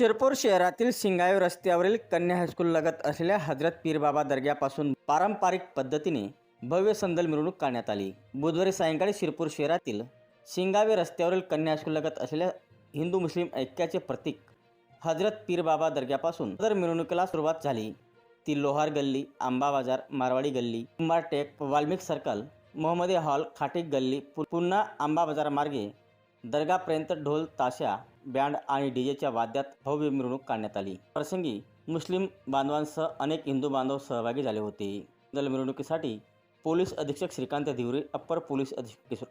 शिरपूर शहरातील सिंगावे रस्त्यावरील कन्या हायस्कूल लगत असलेल्या हजरत पीरबाबा दर्ग्यापासून पारंपरिक पद्धतीने भव्य संदल मिरवणूक काढण्यात आली. बुधवारी सायंकाळी शिरपूर शहरातील सिंगावे रस्त्यावरील कन्या हायस्कूल लगत असलेल्या हिंदू मुस्लिम ऐक्याचे प्रतीक हजरत पीरबाबा दर्ग्यापासून सदर मिरवणुकीला सुरुवात झाली. ती लोहार गल्ली आंबा बाजार मारवाडी गल्ली कुंभारटेक वाल्मिक सर्कल मोहम्मदी हॉल खाटीक गल्ली पु- पुन्हा आंबा बाजार मार्गे दर्गापर्यंत ढोल ताशा बँड आणि डीजेच्या वाद्यात भव्य मिरवणूक काढण्यात आली. प्रसंगी मुस्लिम बांधवांसह अनेक हिंदू बांधव सहभागी झाले होते. दल मिरवणुकीसाठी पोलीस अधीक्षक श्रीकांत धिवरे अप्पर पोलीस अधीक्षक किशोर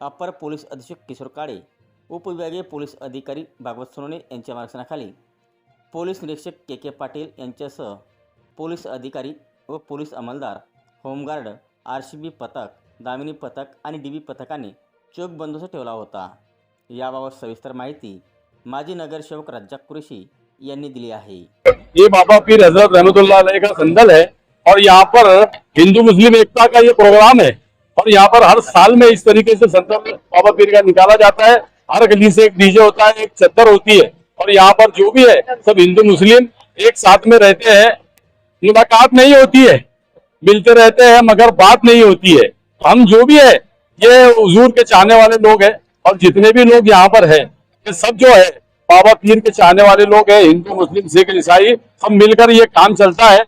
अप्पर पोलीस अधीक्षक किशोर काळे उपविभागीय पोलीस अधिकारी भागवत सोनवणे यांच्या मार्गदर्शनाखाली पोलीस निरीक्षक के के पाटील यांच्यासह पोलीस अधिकारी व police अंमलदार home guard R C B पथक दामिनी पथक आणि डी बी पथकाने चोख बंदोबस्त ठेवला होता. याबाबत सविस्तर माहिती माजी नगरसेवक रज्जाक कुरेशी यांनी दिली आहे. ये बाबा पीर हज़रत रहमतुल्लाह अलैह का संदल है और यहाँ पर हिंदू मुस्लिम एकता का ये प्रोग्राम है और यहाँ पर हर साल में इस तरीके से संदल बाबा पीर का निकाला जाता है। हर गली से एक डीजे होता है, एक चद्दर होती है और यहाँ पर जो भी है, सब हिंदू मुस्लिम एक साथ में रहते हैं। मुलाकात नहीं होती है, मिलते रहते हैं मगर बात नहीं होती है। हम जो भी है, ये हुजूर के चाहने वाले लोग हैं। और जितने भी लोग यहाँ पर है ये सब जो है बाबा पीर के चाहने वाले लोग हैं हिंदू मुस्लिम सिख ईसाई सब मिलकर ये काम चलता है।